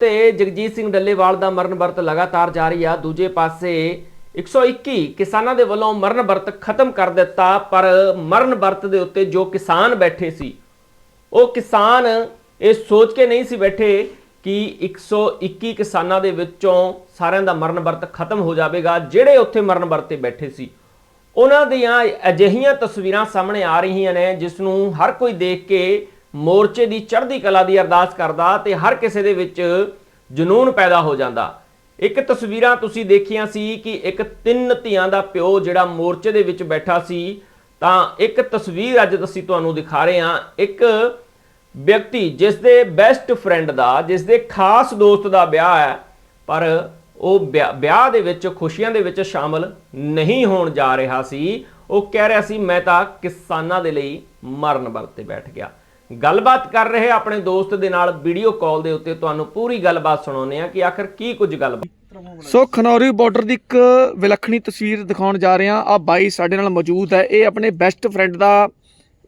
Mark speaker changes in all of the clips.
Speaker 1: ਤੇ ਜਗਜੀਤ ਸਿੰਘ ਡੱਲੇਵਾਲ ਦਾ ਮਰਨ ਵਰਤ ਲਗਾਤਾਰ ਜਾਰੀ ਆ। ਦੂਜੇ ਪਾਸੇ 121 ਕਿਸਾਨਾਂ ਦੇ ਵੱਲੋਂ ਮਰਨ ਵਰਤ ਖਤਮ ਕਰ ਦਿੱਤਾ, ਪਰ ਮਰਨ ਵਰਤ ਦੇ ਉੱਤੇ ਜੋ ਕਿਸਾਨ ਬੈਠੇ ਸੀ, ਉਹ ਕਿਸਾਨ ਇਹ ਸੋਚ ਕੇ ਨਹੀਂ ਸੀ ਬੈਠੇ ਕਿ 121 ਕਿਸਾਨਾਂ ਦੇ ਵਿੱਚੋਂ ਸਾਰਿਆਂ ਦਾ ਮਰਨ ਵਰਤ ਖਤਮ ਹੋ ਜਾਵੇਗਾ, ਜਿਹੜੇ ਉੱਥੇ ਮਰਨ ਵਰਤ ਤੇ ਬੈਠੇ ਸੀ। ਉਹਨਾਂ ਦੀਆਂ ਅਜਿਹੀਆਂ ਤਸਵੀਰਾਂ ਸਾਹਮਣੇ ਆ ਰਹੀਆਂ ਨੇ, ਜਿਸ ਨੂੰ ਹਰ ਕੋਈ ਦੇਖ ਕੇ ਮੋਰਚੇ ਦੀ ਚੜ੍ਹਦੀ ਕਲਾ ਦੀ ਅਰਦਾਸ ਕਰਦਾ ਤੇ ਹਰ ਕਿਸੇ ਦੇ ਵਿੱਚ ਜਨੂਨ ਪੈਦਾ ਹੋ ਜਾਂਦਾ। ਇੱਕ ਤਸਵੀਰਾਂ ਤੁਸੀਂ ਦੇਖੀਆਂ ਸੀ ਕਿ ਇੱਕ ਤਿੰਨ ਧੀਆਂ ਦਾ ਪਿਓ ਜਿਹੜਾ ਮੋਰਚੇ ਦੇ ਵਿੱਚ ਬੈਠਾ ਸੀ, ਤਾਂ ਇੱਕ ਤਸਵੀਰ ਅੱਜ ਅਸੀਂ ਤੁਹਾਨੂੰ ਦਿਖਾ ਰਹੇ ਹਾਂ। ਇੱਕ ਵਿਅਕਤੀ ਜਿਸ ਦੇ ਬੈਸਟ ਫਰੈਂਡ ਦਾ, ਜਿਸ ਦੇ ਖਾਸ ਦੋਸਤ ਦਾ ਵਿਆਹ ਹੈ, ਪਰ ਉਹ ਵਿਆਹ ਵਿਆਹ ਦੇ ਵਿੱਚ, ਖੁਸ਼ੀਆਂ ਦੇ ਵਿੱਚ ਸ਼ਾਮਲ ਨਹੀਂ ਹੋਣ ਜਾ ਰਿਹਾ ਸੀ। ਉਹ ਕਹਿ ਰਿਹਾ ਸੀ, ਮੈਂ ਤਾਂ ਕਿਸਾਨਾਂ ਦੇ ਲਈ ਮਰਨ ਵਰਤੇ ਬੈਠ ਗਿਆ। ਗੱਲਬਾਤ ਕਰ ਰਹੇ ਆਪਣੇ ਦੋਸਤ ਦੇ ਨਾਲ ਵੀਡੀਓ ਕਾਲ ਦੇ ਉੱਤੇ ਤੁਹਾਨੂੰ ਪੂਰੀ ਗੱਲਬਾਤ ਸੁਣਾਉਂਦੇ ਆ ਕਿ ਆਖਰ ਕੀ ਕੁਝ ਗੱਲਬਾਤ
Speaker 2: ਸੋ ਖਨੌਰੀ ਬਾਰਡਰ ਦੀ ਇੱਕ ਵਿਲੱਖਣੀ ਤਸਵੀਰ ਦਿਖਾਉਣ ਜਾ ਰਹੇ ਹਾਂ। ਆ ਬਾਈ ਸਾਡੇ ਨਾਲ ਮੌਜੂਦ ਹੈ। ਇਹ ਆਪਣੇ ਬੈਸਟ ਫਰੈਂਡ ਦਾ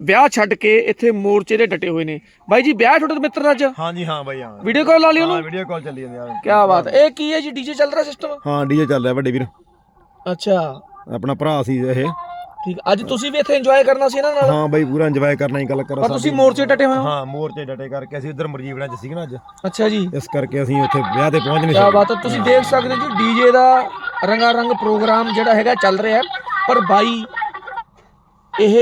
Speaker 2: ਵਿਆਹ ਛੱਡ ਕੇ ਇੱਥੇ ਮੋਰਚੇ ਦੇ ਡਟੇ ਹੋਏ ਨੇ। ਬਾਈ ਜੀ ਵਿਆਹ ਤੁਹਾਡੇ ਮਿੱਤਰ ਦਾ ਅੱਜ?
Speaker 3: ਹਾਂਜੀ ਹਾਂ ਬਾਈ ਹਾਂ।
Speaker 2: ਵੀਡੀਓ ਕਾਲ ਲਾ ਲਈ
Speaker 3: ਹਾਂ
Speaker 2: ਉਹਨੂੰ
Speaker 3: ਵੀਡੀਓ ਕਾਲ ਚੱਲੀ ਜਾਂਦੀ ਆ।
Speaker 2: ਕੀ ਬਾਤ ਹੈ। ਇਹ ਕੀ ਹੈ ਜੀ? ਡੀਜੇ ਚੱਲ ਰਿਹਾ ਸਿਸਟਮ
Speaker 3: ਹਾਂ ਡੀਜੇ ਚੱਲ ਰਿਹਾ ਵੱਡੇ ਵੀਰ।
Speaker 2: ਅੱਛਾ।
Speaker 3: ਆਪਣਾ ਭਰਾ ਸੀ ਇਹ।
Speaker 2: ਠੀਕ ਅੱਜ ਤੁਸੀਂ ਵੀ ਇੱਥੇ ਇੰਜੋਏ ਕਰਨਾ ਸੀ ਇਹਨਾਂ ਨਾਲ?
Speaker 3: ਹਾਂ ਬਾਈ ਪੂਰਾ ਇੰਜੋਏ ਕਰਨਾ ਹੀ ਗੱਲ ਕਰਾਂ
Speaker 2: ਪਰ ਤੁਸੀਂ ਮੋਰਚੇ ਡਟੇ ਹੋਏ ਹੋ?
Speaker 3: ਹਾਂ ਮੋਰਚੇ ਡਟੇ ਕਰਕੇ ਅਸੀਂ ਉਧਰ ਮਰਜੀਵਣਾ ਚ ਸੀਗੇ ਨਾ ਅੱਜ।
Speaker 2: ਅੱਛਾ ਜੀ।
Speaker 3: ਇਸ ਕਰਕੇ ਅਸੀਂ ਉੱਥੇ ਵਿਆਹ ਤੇ ਪਹੁੰਚ ਨਹੀਂ
Speaker 2: ਕੀ
Speaker 3: ਸਕੇ।
Speaker 2: ਬਾਤ ਹੈ ਤੁਸੀਂ ਦੇਖ ਸਕਦੇ ਹੋ ਜੀ ਡੀਜੇ ਦਾ ਰੰਗਾ ਰੰਗ ਪ੍ਰੋਗਰਾਮ ਜਿਹੜਾ ਹੈਗਾ ਚੱਲ ਰਿਹਾ। ਪਰ ਬਾਈ ਇਹ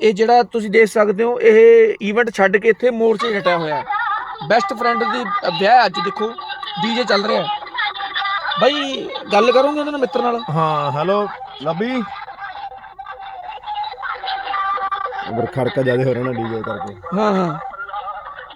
Speaker 2: ਇਹ ਜਿਹੜਾ ਤੁਸੀਂ ਦੇਖ ਸਕਦੇ ਹੋ ਇਹ ਇਵੈਂਟ ਛੱਡ ਕੇ ਇੱਥੇ ਮੋਰਚੇ ਡਟਿਆ ਹੋਇਆ। ਹੈ ਬੈਸਟ ਫਰੈਂਡ ਦੀ ਵਿਆਹ ਅੱਜ ਦੇਖੋ ਡੀਜੇ ਚੱਲ ਰਿਹਾ। ਹੈ ਬਾਈ ਗੱਲ ਕਰੋਗੇ ਉਹਨਾਂ ਨਾਲ ਮਿੱਤਰ ਨਾਲ?
Speaker 3: ਹਾਂ ਹੈਲੋ ਲੱਭੀ ਉਧਰ ਖੜਕਾ ਜ਼ਿਆਦਾ ਹੋ ਰਿਹਾ ਨਾ ਡੀਜੇ ਕਰਕੇ।
Speaker 2: ਹਾਂ ਹਾਂ।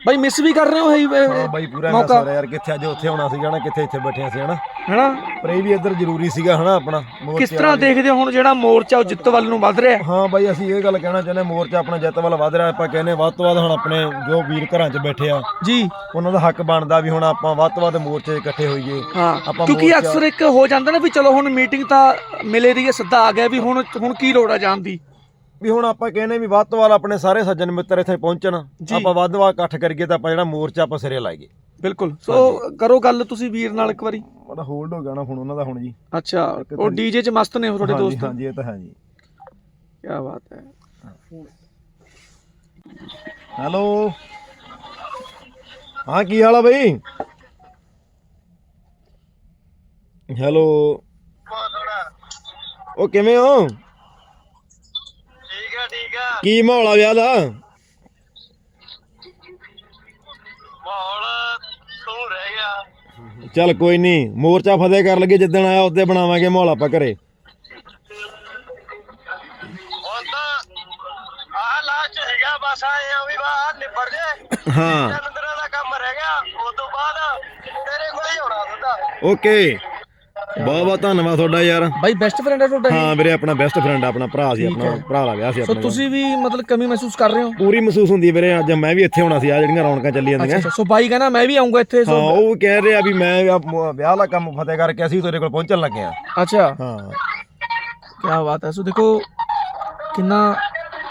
Speaker 2: ਬਾਈ ਮਿਸ ਵੀ ਕਰ ਰਹੇ ਹੋ
Speaker 3: ਹਾਂ
Speaker 2: ਹੈ
Speaker 3: ਬਾਈ ਪੂਰਾ
Speaker 2: ਮੌਕਾ।
Speaker 3: ਮੈਂ ਸਾਰਾ ਯਾਰ ਕਿੱਥੇ ਅੱਜ ਉੱਥੇ ਹੋਣਾ ਸੀਗਾ ਨਾ ਕਿੱਥੇ ਇੱਥੇ ਬੈਠੇ ਸੀ ਹਨਾ?
Speaker 2: ਹੈਨਾ?
Speaker 3: ਪਰ ਇਹ ਵੀ ਇੱਧਰ ਜ਼ਰੂਰੀ ਸੀਗਾ ਹਨਾ ਆਪਣਾ ਮੋਰਚੇ
Speaker 2: ਕਿਸ ਤਰ੍ਹਾਂ ਦੇਖਦੇ ਹੋ ਹੁਣ ਜਿਹੜਾ ਮੋਰਚਾ ਉਹ ਜਿੱਤ ਵੱਲ ਨੂੰ ਵੱਧ ਰਿਹਾ ਹੈ?
Speaker 3: ਹਾਂ ਬਾਈ ਅਸੀਂ ਇਹ ਗੱਲ ਕਹਿਣਾ ਚਾਹੁੰਦੇ ਹਾਂ, ਮੋਰਚਾ ਆਪਣਾ ਜਿੱਤ ਵੱਲ ਵਧ ਰਿਹਾ ਆਪਾਂ ਕਹਿੰਦੇ ਹਾਂ ਵੱਧ ਤੋਂ ਵੱਧ ਹੁਣ ਆਪਣੇ ਜੋ ਵੀਰ ਘਰਾਂ 'ਚ ਬੈਠੇ ਆ
Speaker 2: ਜੀ।
Speaker 3: ਉਹਨਾਂ ਦਾ ਹੱਕ ਬਣਦਾ ਵੀ ਹੁਣ ਆਪਾਂ ਵੱਧ ਤੋਂ ਵੱਧ ਮੋਰਚੇ 'ਚ ਇਕੱਠੇ ਹੋਈਏ।
Speaker 2: ਹਾਂ
Speaker 3: ਆਪਾਂ
Speaker 2: ਕਿਉਂਕਿ
Speaker 3: ਮੋਰਚਾ-
Speaker 2: ਅਕਸਰ ਇੱਕ ਹੋ ਜਾਂਦਾ ਨਾ ਵੀ ਚਲੋ ਹੁਣ ਮੀਟਿੰਗ ਤਾਂ ਮਿਲੇ ਦੀ ਹੈ ਸਿੱਧਾ ਆ ਗਿਆ ਵੀ ਹੁਣ ਹੁਣ ਕੀ ਲੋੜ ਆ ਜਾਣ ਦੀ?
Speaker 3: ਵੀ ਹੁਣ ਆਪਾਂ ਕਹਿੰਦੇ ਵੀ ਵੱਧ ਤੋਂ ਵੱਧ ਆਪਣੇ ਸਾਰੇ ਸੱਜਣ ਮਿੱਤਰ ਇੱਥੇ ਪਹੁੰਚਣ
Speaker 2: ਜੀ।
Speaker 3: ਆਪਾਂ ਵੱਧ ਤੋਂ ਵੱਧ ਇਕੱਠ ਕਰੀਏ ਤਾਂ ਆਪਾਂ ਜਿਹੜਾ ਮੋਰਚਾ ਆਪਾਂ ਸਿਰੇ ਲਾਈਏ।
Speaker 2: ਬਿਲਕੁਲ। ਸੋ ਕਰੋ ਗੱਲ ਤੁਸੀਂ ਵੀਰ ਨਾਲ ਇੱਕ ਵਾਰੀ।
Speaker 3: ਉਹਦਾ ਹੋਲਡ ਹੋ ਗਿਆ ਨਾ ਹੁਣ ਉਹਨਾਂ ਦਾ ਹੁਣ ਜੀ।
Speaker 2: ਅੱਛਾ ਉਹ ਡੀਜੇ 'ਚ ਮਸਤ ਨੇ ਉਹ ਤੁਹਾਡੇ ਦੋਸਤ।
Speaker 3: ਹਾਂਜੀ ਇਹ ਤਾਂ ਹੈ ਜੀ।
Speaker 2: ਕੀ ਬਾਤ ਹੈ।
Speaker 3: ਹੈਲੋ। ਹਾਂ ਕੀ ਹਾਲ ਆ ਬਈ? ਹੈਲੋ। ਉਹ ਕਿਵੇਂ ਹੋ?
Speaker 4: ਠੀਕ ਆ ਠੀਕ ਆ।
Speaker 3: ਕੀ ਮਾਹੌਲ ਆ ਵਿਆਹ ਦਾ?
Speaker 4: ਤੂੰ ਰਹਿ ਗਿਆ।
Speaker 3: ਚੱਲ ਕੋਈ ਨਹੀਂ ਮੋਰਚਾ ਫਤਿਹ ਕਰ ਲਗੇ ਜਿੱਦਣ ਆਇਆ ਉਦੋਂ ਬਣਾਵਾਂਗੇ ਮਾਹੌਲ ਆਪਾਂ ਘਰੇ।
Speaker 4: ਹੁਣ ਤਾਂ ਆਹ ਲਾਸਟ ਹੈਗਾ ਬਸ ਆਏ ਆ ਵੀ ਬਾਹਰ ਨਿਬੜ ਜੇ।
Speaker 3: ਹਾਂ।
Speaker 4: ਚੰਦਰਾ ਦਾ ਕੰਮ ਰਹਿ ਗਿਆ ਉਸ ਤੋਂ ਬਾਅਦ ਤੇਰੇ ਕੋਲ ਹੀ ਹੋਣਾ ਸਿੱਧਾ
Speaker 3: ਓਕੇ। ਬਹੁਤ ਬਹੁਤ ਧੰਨਵਾਦ ਤੁਹਾਡਾ ਯਾਰ।
Speaker 2: ਬਾਈ ਬੈਸਟ ਫਰੈਂਡ ਹੈ ਤੁਹਾਡਾ?
Speaker 3: ਹਾਂ ਵੀਰੇ ਆਪਣਾ ਬੈਸਟ ਫਰੈਂਡ ਆਪਣਾ ਭਰਾ ਸੀ ਆਪਣਾ ਭਰਾ ਦਾ ਵਿਆਹ ਸੀ
Speaker 2: ਸੋ
Speaker 3: ਆਪਣਾ
Speaker 2: ਤੁਸੀਂ ਵੀ ਮਤਲਬ ਕਮੀ ਮਹਿਸੂਸ ਕਰ ਰਹੇ ਹੋ?
Speaker 3: ਪੂਰੀ ਮਹਿਸੂਸ ਹੁੰਦੀ ਹੈ ਵੀਰੇ ਅੱਜ ਮੈਂ ਵੀ ਇੱਥੇ ਹੋਣਾ ਸੀ ਆ ਜਿਹੜੀਆਂ ਰੌਣਕਾਂ ਚੱਲੀ ਜਾਂਦੀਆਂ
Speaker 2: ਅੱਛਾ ਸੋ ਬਾਈ ਕਹਿੰਦਾ ਮੈਂ ਵੀ ਆਉਂਗਾ ਇੱਥੇ
Speaker 3: ਹਾਂ
Speaker 2: ਸੋ
Speaker 3: ਉਹ ਕਹਿ ਰਿਹਾ ਵੀ ਮੈਂ ਵਿਆਹ ਦਾ ਕੰਮ ਫਤਿਹ ਕਰਕੇ ਅਸੀਂ ਤੇਰੇ ਕੋਲ ਪਹੁੰਚਣ ਲੱਗੇ ਆ
Speaker 2: ਅੱਛਾ।
Speaker 3: ਹਾਂ।
Speaker 2: ਕੀ ਬਾਤ ਹੈ। ਸੋ ਦੇਖੋ ਕਿੰਨਾ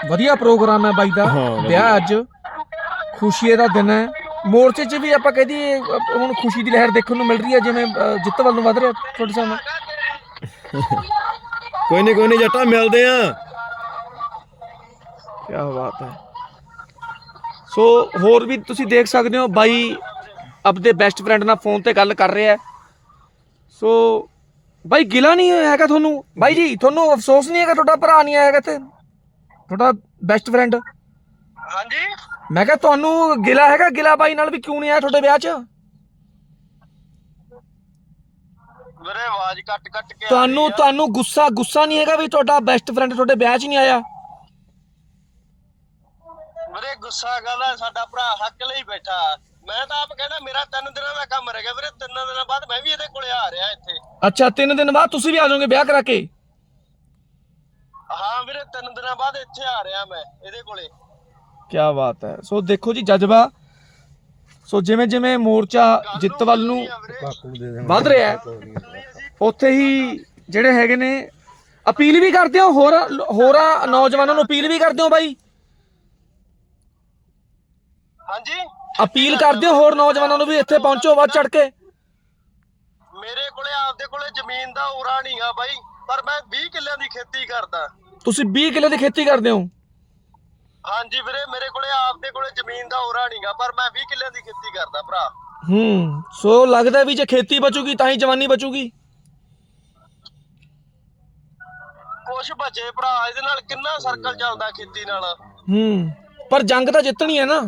Speaker 2: ਵਧੀਆ ਪ੍ਰੋਗਰਾਮ ਹੈ ਬਾਈ ਦਾ।
Speaker 3: ਹਾਂ, ਵਧੀਆ।
Speaker 2: ਵਿਆਹ ਅੱਜ। ਖੁਸ਼ੀ ਦਾ ਦਿਨ ਹੈ। ਮੋਰਚੇ 'ਚ ਵੀ ਆਪਾਂ ਕਹਿ ਦਈਏ ਅ, ਹੁਣ ਖੁਸ਼ੀ ਦੀ ਲਹਿਰ ਦੇਖਣ ਨੂੰ ਮਿਲ ਰਹੀ ਹੈ ਜਿਵੇਂ ਅ, ਜਿੱਤ ਵੱਲ ਨੂੰ ਵਧ ਰਿਹਾ ਤੁਹਾਡੇ ਸਾਹਮਣੇ।
Speaker 3: ਕੋਈ ਨਹੀਂ ਕੋਈ ਨਹੀਂ ਜੱਟਾ ਮਿਲਦੇ ਆ।
Speaker 2: ਕੀ ਬਾਤ ਹੈ। ਸੋ ਹੋਰ ਵੀ ਤੁਸੀਂ ਦੇਖ ਸਕਦੇ ਹੋ ਬਾਈ ਆਪਦੇ ਬੈਸਟ ਫਰੈਂਡ ਨਾਲ ਫੋਨ ਤੇ ਗੱਲ ਕਰ ਰਿਹਾ ਹੈ। ਸੋ ਬਾਈ ਗਿਲਾ ਨਹੀਂ ਹੈਗਾ ਤੁਹਾਨੂੰ? ਬਾਈ ਜੀ ਤੁਹਾਨੂੰ ਅਫਸੋਸ ਨਹੀਂ ਹੈਗਾ ਤੁਹਾਡਾ ਭਰਾ ਨਹੀਂ ਆਏਗਾ ਇੱਥੇ? ਤੁਹਾਡਾ ਬੈਸਟ ਫਰੈਂਡ
Speaker 4: ਹਾਂਜੀ?
Speaker 2: ਮੈਂ ਕਿਹਾ ਤੁਹਾਨੂੰ ਗਿਲਾ ਹੈਗਾ ਗਿਲਾ ਬਾਈ ਨਾਲ ਵੀ ਕਿਉਂ ਨਹੀਂ ਆਇਆ ਤੁਹਾਡੇ ਵਿਆਹ 'ਚ?
Speaker 4: ਵੀਰੇ ਆਵਾਜ਼ ਕੱਟ ਕੱਟ ਕੇ ਆ
Speaker 2: ਤੁਹਾਨੂੰ
Speaker 4: ਆ।
Speaker 2: ਤੁਹਾਨੂੰ ਗੁੱਸਾ ਗੁੱਸਾ ਨਹੀਂ ਹੈਗਾ ਵੀ ਤੁਹਾਡਾ ਬੈਸਟ ਫਰੈਂਡ ਤੁਹਾਡੇ ਵਿਆਹ 'ਚ ਨਹੀਂ ਆਇਆ?
Speaker 4: ਵੀਰੇ ਗੁੱਸਾ ਕਰਦਾ ਸਾਡਾ ਭਰਾ ਹੱਕ ਲਈ ਬੈਠਾ। ਮੈਂ ਤਾਂ ਆਪ ਕਹਿੰਦਾ ਮੇਰਾ ਤਿੰਨ ਦਿਨਾਂ ਦਾ ਕੰਮ ਰਹਿ ਗਿਆ। ਵੀਰੇ ਤਿੰਨ ਦਿਨਾਂ ਬਾਅਦ ਮੈਂ ਵੀ ਇਹਦੇ ਕੋਲੇ ਆ ਰਿਹਾ ਇੱਥੇ।
Speaker 2: ਅੱਛਾ ਤਿੰਨ ਦਿਨ ਬਾਅਦ ਤੁਸੀਂ ਵੀ ਆ ਜਾਓਗੇ ਵਿਆਹ ਕਰਾ ਕੇ?
Speaker 4: ਹਾਂ ਵੀਰੇ ਤਿੰਨ ਦਿਨਾਂ ਬਾਅਦ ਇੱਥੇ ਆ ਰਿਹਾ ਮੈਂ ਇਹਦੇ ਕੋਲੇ।
Speaker 2: ਕੀ ਬਾਤ ਹੈ। ਸੋ ਦੇਖੋ ਜੀ ਜਜ਼ਬਾ। ਸੋ ਜਿਵੇਂ ਜਿਵੇਂ ਮੋਰਚਾ ਜਿੱਤ ਵੱਲ ਨੂੰ ਵੱਧ ਰਿਹਾ ਹੈ ਉੱਥੇ ਹੀ ਜਿਹੜੇ ਹੈਗੇ ਨੇ ਅਪੀਲ ਵੀ ਕਰਦੇ ਹੋ ਹੋਰ ਹੋਰਾਂ ਨੌਜਵਾਨਾਂ ਨੂੰ ਅਪੀਲ ਵੀ ਕਰਦੇ ਹੋ ਬਾਈ?
Speaker 4: ਹਾਂਜੀ।
Speaker 2: ਅਪੀਲ ਕਰਦੇ ਹੋ ਹੋਰ ਨੌਜਵਾਨਾਂ ਨੂੰ ਵੀ ਇੱਥੇ ਪਹੁੰਚੋ ਵੱਧ ਚੜ ਕੇ?
Speaker 4: ਮੇਰੇ ਕੋਲੇ ਆਪਦੇ ਕੋਲੇ ਜ਼ਮੀਨ ਦਾ ਉਰਾ ਨਹੀਂਗਾ ਬਾਈ ਪਰ ਮੈਂ 20 ਕਿੱਲਿਆਂ ਦੀ ਖੇਤੀ ਕਰਦਾ।
Speaker 2: ਤੁਸੀਂ 20 ਕਿੱਲੇ ਦੀ ਖੇਤੀ ਕਰਦੇ ਹੋ?
Speaker 4: ਹਾਂਜੀ ਵੀਰੇ ਮੇਰੇ ਕੋਲੇ ਆਪਦੇ ਕੋਲੇ ਜ਼ਮੀਨ ਦਾ ਉਰਾ ਨਹੀਂਗਾ ਪਰ ਮੈਂ 20 ਕਿੱਲਿਆਂ ਦੀ ਖੇਤੀ ਕਰਦਾ ਭਰਾ।
Speaker 2: ਹੂੰ ਸੋ ਲੱਗਦਾ ਵੀ ਜੇ ਖੇਤੀ ਬਚੂਗੀ ਤਾਂ ਹੀ ਜਵਾਨੀ ਬਚੂਗੀ।
Speaker 4: ਕੁਛ ਬਚੇ ਭਰਾ ਇਹਦੇ ਨਾਲ ਕਿੰਨਾ ਸਰਕਲ ਚੱਲਦਾ ਖੇਤੀ ਨਾਲ?
Speaker 2: ਹੂੰ ਪਰ ਜੰਗ ਤਾਂ ਜਿੱਤਣੀ ਹੈ ਨਾ।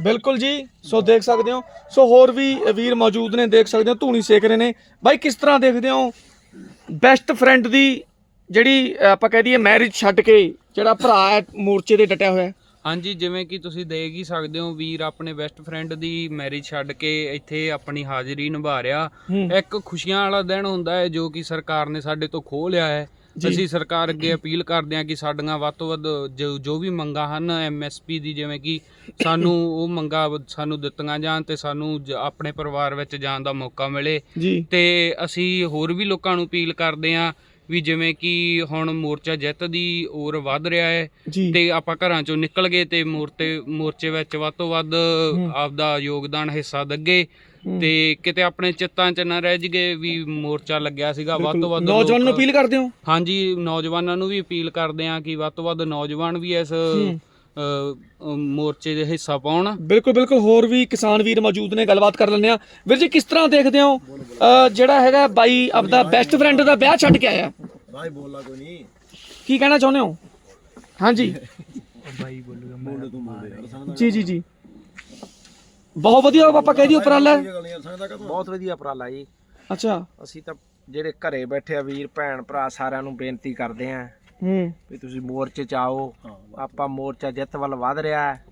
Speaker 2: ਬਿਲਕੁਲ ਜੀ ਸੋ ਦੇਖ ਸਕਦੇ ਹੋ। ਸੋ ਹੋਰ ਵੀ ਵੀਰ ਮੌਜੂਦ ਨੇ ਦੇਖ ਸਕਦੇ ਹੋ ਧੂਣੀ ਸੇਕ ਰਹੇ ਨੇ। ਬਾਈ ਕਿਸ ਤਰ੍ਹਾਂ ਦੇਖਦੇ ਹੋ? ਬੈਸਟ ਫਰੈਂਡ ਦੀ ਜਿਹੜੀ ਆਪਾਂ ਕਹਿ ਦਈਏ ਮੈਰਿਜ ਛੱਡ ਕੇ ਜਿਹੜਾ ਭਰਾ ਹੈ ਮੋਰਚੇ ਤੇ ਡਟਿਆ ਹੋਇਆ ਹੈ।
Speaker 5: ਹਾਂਜੀ ਜਿਵੇਂ ਕਿ ਤੁਸੀਂ ਦੇਖ ਹੀ ਸਕਦੇ ਹੋ ਵੀਰ ਆਪਣੇ ਬੈਸਟ ਫਰੈਂਡ ਦੀ ਮੈਰਿਜ ਛੱਡ ਕੇ ਇੱਥੇ ਆਪਣੀ ਹਾਜ਼ਰੀ ਨਿਭਾ ਰਿਹਾ। ਇੱਕ ਖੁਸ਼ੀਆਂ ਵਾਲਾ ਦਿਨ ਹੁੰਦਾ ਹੈ ਜੋ ਕਿ ਸਰਕਾਰ ਨੇ ਸਾਡੇ ਤੋਂ ਖੋਹ ਲਿਆ ਹੈ। ਅਸੀਂ ਸਰਕਾਰ ਅੱਗੇ ਅਪੀਲ ਕਰਦੇ ਹਾਂ ਕਿ ਸਾਡੀਆਂ ਵੱਧ ਤੋਂ ਵੱਧ ਜੋ ਵੀ ਮੰਗਾਂ ਹਨ ਐਮਐਸਪੀ ਦੀ ਜਿਵੇਂ ਕਿ ਸਾਨੂੰ ਉਹ ਮੰਗਾਂ ਸਾਨੂੰ ਦਿੱਤੀਆਂ ਜਾਣ ਤੇ ਸਾਨੂੰ ਆਪਣੇ ਪਰਿਵਾਰ ਵਿੱਚ ਜਾਣ ਦਾ ਮੌਕਾ ਮਿਲੇ। ਤੇ ਅਸੀਂ ਹੋਰ ਵੀ ਲੋਕਾਂ ਨੂੰ ਅਪੀਲ ਕਰਦੇ ਹਾਂ ਵੀ ਜਿਵੇਂ ਕਿ ਹੁਣ ਮੋਰਚਾ ਜਿੱਤ ਦੀ ਔਰ ਵੱਧ ਰਿਹਾ ਹੈ ਤੇ ਆਪਾਂ ਘਰਾਂ ਚੋਂ ਨਿਕਲ ਗਏ ਤੇ ਮੋਰਤੇ ਮੋਰਚੇ ਵਿੱਚ ਵੱਧ ਤੋਂ ਵੱਧ ਆਪਦਾ ਯੋਗਦਾਨ ਹਿੱਸਾ ਦੱਗੇ ਤੇ ਕਿਤੇ ਆਪਣੇ ਚਿੱਤਾਂ 'ਚ ਨਾ ਰਹਿ ਜਗੇ ਵੀ ਮੋਰਚਾ ਲੱਗਿਆ ਸੀਗਾ ਵੱਧ ਤੋਂ ਵੱਧ
Speaker 2: ਨੌਜਵਾਨ ਨੂੰ ਅਪੀਲ ਕਰਦੇ ਹੋ?
Speaker 5: ਹਾਂਜੀ ਨੌਜਵਾਨਾਂ ਨੂੰ ਵੀ ਅਪੀਲ ਕਰਦੇ ਆ ਕਿ ਵੱਧ ਤੋਂ ਵੱਧ ਨੌਜਵਾਨ ਵੀ ਇਸ ਮੋਰਚੇ ਦੇ ਹਿੱਸਾ ਪਾਉਣ।
Speaker 2: ਬਿਲਕੁਲ ਬਿਲਕੁਲ। ਹੋਰ ਵੀ ਕਿਸਾਨ ਵੀਰ ਮੌਜੂਦ ਨੇ ਗੱਲਬਾਤ ਕਰ ਲੈਂਦੇ ਆ ਵੀਰ ਜੀ ਕਿਸ ਤਰ੍ਹਾਂ ਦੇਖਦੇ ਹੋ ਜਿਹੜਾ ਹੈਗਾ ਬਾਈ ਆਪਦਾ ਬੈਸਟ ਫਰੈਂਡ ਦਾ ਵਿਆਹ ਛੱਡ ਕੇ ਆਇਆ?
Speaker 3: ਰਾਜ ਬੋਲਣਾ ਕੋਈ ਨਹੀਂ
Speaker 2: ਕੀ ਕਹਿਣਾ ਚਾਹੁੰਦੇ ਹੋ ਹਾਂਜੀ
Speaker 3: ਬੋਲ ਤੂੰ ਬੋਲ ਯਾਰ ਸੰਗ
Speaker 2: ਜੀ ਜੀ ਜੀ ਬਹੁਤ ਵਧੀਆ ਆਪਾਂ ਕਹਿ ਦਈਏ ਉਪਰਾਲਾ ਹੈ।
Speaker 6: ਬਹੁਤ ਵਧੀਆ ਉਪਰਾਲਾ ਜੀ
Speaker 2: ਅੱਛਾ
Speaker 6: ਅਸੀਂ ਤਾਂ ਜਿਹੜੇ ਘਰੇ ਬੈਠੇ ਆ ਵੀਰ ਭੈਣ ਭਰਾ ਸਾਰਿਆਂ ਨੂੰ ਬੇਨਤੀ ਕਰਦੇ ਆਂ
Speaker 2: ਹੂੰ।
Speaker 6: ਵੀ ਤੁਸੀਂ ਮੋਰਚੇ 'ਚ ਆਓ। ਆਪਾਂ ਮੋਰਚਾ ਜਿੱਤ ਵੱਲ ਵਧ ਰਿਹਾ ਹੈ।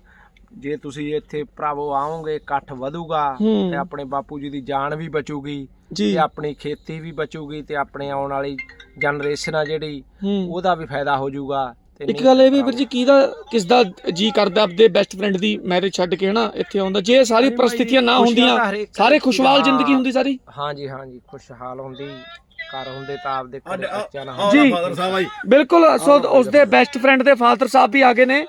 Speaker 6: ਜੇ ਤੁਸੀਂ ਇੱਥੇ ਭਰਾਵੋ ਆਓਗੇ ਇਕੱਠ ਵਧੂਗਾ
Speaker 2: ਹੂੰ।
Speaker 6: ਤੇ ਆਪਣੇ ਬਾਪੂ ਜੀ ਦੀ ਜਾਨ ਵੀ ਬਚੂਗੀ
Speaker 2: ਜੀ।
Speaker 6: ਤੇ ਆਪਣੀ ਖੇਤੀ ਵੀ ਬਚੂਗੀ ਤੇ ਆਪਣੇ ਆਉਣ ਵਾਲੀ ਜਨਰੇਸ਼ਨ ਆ ਜਿਹੜੀ
Speaker 2: ਹੂੰ।
Speaker 6: ਉਹਦਾ ਵੀ ਫਾਇਦਾ ਹੋ ਜਾਊਗਾ ਤੇ
Speaker 2: ਇੱਕ
Speaker 6: ਨਹੀਂ
Speaker 2: ਗੱਲ ਇਹ ਵੀ ਵੀਰ ਜੀ ਕਿਹਦਾ ਕਿਸ ਦਾ ਜੀ ਕਰਦਾ ਆਪਦੇ ਬੈਸਟ ਫਰੈਂਡ ਦੀ ਮੈਰਿਜ ਛੱਡ ਕੇ ਹਨਾ ਇੱਥੇ ਆਉਂਦਾ। ਜੇ ਸਾਰੀ ਪਰਿਸਥਿਤੀਆਂ ਨਾ
Speaker 6: ਖੁਸ਼ੀਆਂ
Speaker 2: ਹੁੰਦੀਆਂ
Speaker 6: ਹਰੇਕ
Speaker 2: ਸਾਰੇ
Speaker 6: ਦੀ
Speaker 2: ਖੁਸ਼ਹਾਲ। ਜ਼ਿੰਦਗੀ ਹੁੰਦੀ ਸਾਰੀ।
Speaker 6: ਹਾਂਜੀ ਹਾਂਜੀ ਖੁਸ਼ਹਾਲ ਹੁੰਦੀ ਘਰ ਹੁੰਦੇ ਤਾਂ ਆਪਦੇ ਘਰੇ ਬੱਚਿਆਂ ਨਾਲ
Speaker 3: ਆਹ
Speaker 2: ਜੀ।
Speaker 3: ਫਾਦਰ ਸਾਹਿਬ ਆਈ
Speaker 2: ਬਿਲਕੁਲ ਸੋ ਉਸਦੇ ਬੈਸਟ ਫਰੈਂਡ ਦੇ ਫਾਦਰ ਸਾਹਿਬ ਵੀ ਆ ਗਏ ਨੇ।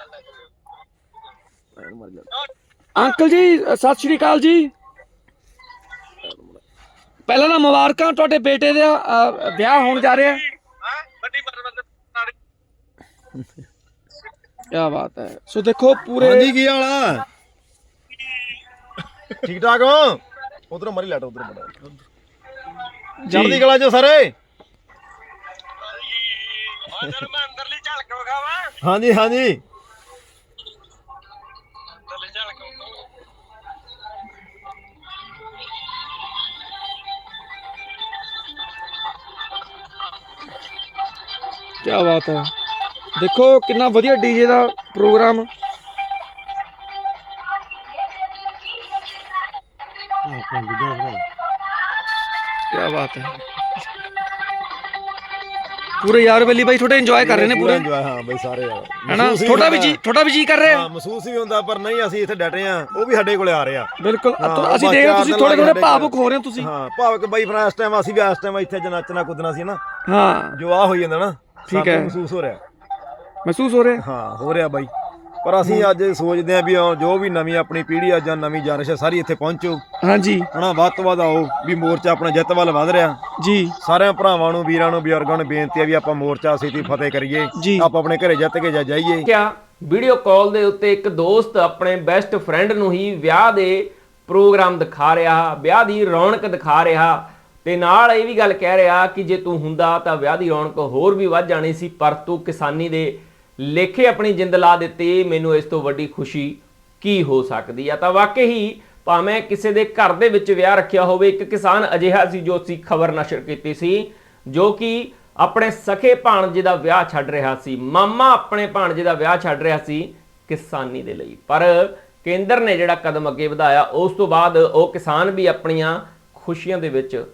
Speaker 2: ਅੰਕਲ ਜੀ ਸਤਿ ਸ਼੍ਰੀ ਅਕਾਲ ਜੀ। ਪਹਿਲਾਂ ਤਾਂ ਮੁਬਾਰਕਾਂ ਤੁਹਾਡੇ ਬੇਟੇ ਦਾ ਅ, ਵਿਆਹ ਹੋਣ ਜਾ ਰਿਹਾ। ਹੈ
Speaker 4: ਵੱਡੀ ਮਰਮਤ
Speaker 2: ਕੀ ਬਾਤ ਹੈ। ਸੋ ਦੇਖੋ ਪੂਰੇ
Speaker 3: ਹਾਂਜੀ ਕੀ ਹਾਲ ਆ? ਠੀਕ ਠਾਕ ਹੋ? ਉਧਰੋਂ ਮਰੀ ਲੈਟ ਉਧਰ ਬੜਾ ਚੜ੍ਹਦੀ ਕਲਾ ਚ ਸਾਰੇ?
Speaker 4: ਹੁਣ ਮੈਂ ਅੰਦਰਲੀ ਝਲਕ ਵਿਖਾਵਾਂ
Speaker 3: ਹਾਂਜੀ ਹਾਂਜੀ।
Speaker 2: ਕੀ ਬਾਤ ਹੈ। ਦੇਖੋ ਕਿੰਨਾ ਵਧੀਆ ਡੀਜੇ ਦਾ ਪ੍ਰੋਗਰਾਮ। ਕੀ ਬਾਤ ਹੈ। ਪੂਰੇ ਯਾਰ ਬਲੀ ਬਾਈ ਥੋੜੇ ਇੰਜੋਏ ਕਰ ਰਹੇ ਨੇ ਪੂਰੇ।
Speaker 3: enjoy, ਹਾਂ ਬਈ ਸਾਰੇ ਯਾਰ।
Speaker 2: ਹੈਨਾ
Speaker 3: ਮਹਿਸੂਸ ਹੀ
Speaker 2: ਥੋੜਾ ਵੀ
Speaker 3: ਹੁੰਦਾ।
Speaker 2: ਜੀ ਥੋੜਾ ਵੀ ਜੀ ਕਰ ਰਹੇ
Speaker 3: ਹਾਂ ਮਹਿਸੂਸ ਵੀ ਹੁੰਦਾ ਪਰ ਨਹੀਂ ਅਸੀਂ ਇੱਥੇ ਡਟੇ ਆ ਉਹ ਵੀ ਸਾਡੇ ਕੋਲੇ ਆ ਰਹੇ ਆ।
Speaker 2: ਬਿਲਕੁਲ।
Speaker 3: ਹਾਂ,
Speaker 2: ਅਸੀਂ
Speaker 3: ਬਸ
Speaker 2: ਦੇਖ ਰਹੇ ਤੁਸੀਂ ਥੋੜੇ ਥੋੜੇ
Speaker 3: ਲੱਗ
Speaker 2: ਭਾਵੁਕ ਹੋ ਰਹੇ ਹੋ ਤੁਸੀਂ।
Speaker 3: ਹਾਂ ਭਾਵਕ ਬਾਈ ਫਰਾ ਇਸ ਟਾਈਮ ਅਸੀਂ ਵੀ ਇਸ ਟਾਈਮ ਇੱਥੇ ਜ ਨੱਚਣਾ ਕੁੱਦਣਾ ਸੀ ਨਾ।
Speaker 2: ਹਾਂ।
Speaker 3: ਜੋ ਆ ਹੋਈ ਜਾਂਦਾ ਨਾ।
Speaker 2: ਠੀਕ ਹੈ।
Speaker 3: ਮਹਿਸੂਸ ਹੋ ਰਿਹਾ।
Speaker 2: ਮਹਿਸੂਸ ਹੋ ਰਿਹਾ
Speaker 3: ਹਾਂ? ਹੋ ਰਿਹਾ ਬਾਈ। ਪਰ ਅਸੀਂ ਅੱਜ ਸੋਚਦੇ ਆ ਵੀ ਜੋ ਵੀ ਨਵੀਂ ਆਪਣੀ ਪੀੜ੍ਹੀ ਆ ਜਾਂ ਨਵੀਂ ਜਨਰੇਸ਼ਨ ਸਾਰੀ ਇੱਥੇ ਪਹੁੰਚੋ।
Speaker 2: ਹਾਂਜੀ।
Speaker 3: ਹਨਾ ਵੱਧ ਤੋਂ ਵੱਧ ਆਓ ਵੀ ਮੋਰਚਾ ਆਪਣਾ ਜਿੱਤ ਵੱਲ ਵਧ ਰਿਹਾ।
Speaker 2: ਜੀ।
Speaker 3: ਸਾਰਿਆਂ ਭਰਾਵਾਂ ਨੂੰ ਵੀਰਾਂ ਨੂੰ ਬਜ਼ੁਰਗਾਂ ਨੂੰ ਬੇਨਤੀ ਆ ਵੀ ਆਪਾਂ ਮੋਰਚਾ ਛੇਤੀ ਫਤਿਹ ਕਰੀਏ। ਆਪਾਂ ਆਪਣੇ ਘਰੇ ਜਿੱਤ ਕੇ ਜਾ ਜਾਈਏ।
Speaker 1: ਕਿਹਾ ਵੀਡੀਓ ਕਾਲ ਦੇ ਉੱਤੇ ਇੱਕ ਦੋਸਤ ਆਪਣੇ ਬੈਸਟ ਫਰੈਂਡ ਨੂੰ ਹੀ ਵਿਆਹ ਦੇ ਪ੍ਰੋਗਰਾਮ ਦਿਖਾ ਰਿਹਾ ਵਿਆਹ ਦੀ ਰੌਣਕ ਦਿਖਾ ਰਿਹਾ। ਤੇ ਨਾਲ ਇਹ ਵੀ ਗੱਲ ਕਹਿ ਰਿਹਾ ਕਿ ਜੇ ਤੂੰ ਹੁੰਦਾ ਤਾਂ ਵਿਆਹ ਦੀ ਰੌਣਕ ਹੋਰ ਵੀ ਵੱਧ ਜਾਣੀ ਸੀ, ਪਰ ਤੂੰ ਕਿਸਾਨੀ ਦੇ ਲੇਖੇ ਆਪਣੀ ਜਿੰਦ ਲਾ ਦਿੱਤੀ, ਮੈਨੂੰ ਇਸ ਤੋਂ ਵੱਡੀ ਖੁਸ਼ੀ ਕੀ ਹੋ ਸਕਦੀ ਆ? ਤਾਂ ਵਾਕਈ ਹੀ ਭਾਵੇਂ ਕਿਸੇ ਦੇ ਘਰ ਦੇ ਵਿੱਚ ਵਿਆਹ ਰੱਖਿਆ ਹੋਵੇ, ਇੱਕ ਕਿਸਾਨ ਅਜਿਹਾ ਸੀ ਜੋ ਸੀ ਖਬਰ ਨਸ਼ਰ ਕੀਤੀ ਸੀ, ਜੋ ਕਿ ਆਪਣੇ ਸਖੇ ਭਾਣਜੇ ਦਾ ਵਿਆਹ ਛੱਡ ਰਿਹਾ ਸੀ, ਮਾਮਾ ਆਪਣੇ ਭਾਣਜੇ ਦਾ ਵਿਆਹ ਛੱਡ ਰਿਹਾ ਸੀ ਕਿਸਾਨੀ ਦੇ ਲਈ। ਪਰ ਕੇਂਦਰ ਨੇ ਜਿਹੜਾ ਕਦਮ ਅੱਗੇ ਵਧਾਇਆ, ਉਸ ਤੋਂ ਬਾਅਦ ਉਹ ਕਿਸਾਨ ਵੀ ਆਪਣੀਆਂ ਖੁਸ਼ੀਆਂ ਦੇ ਵਿੱਚ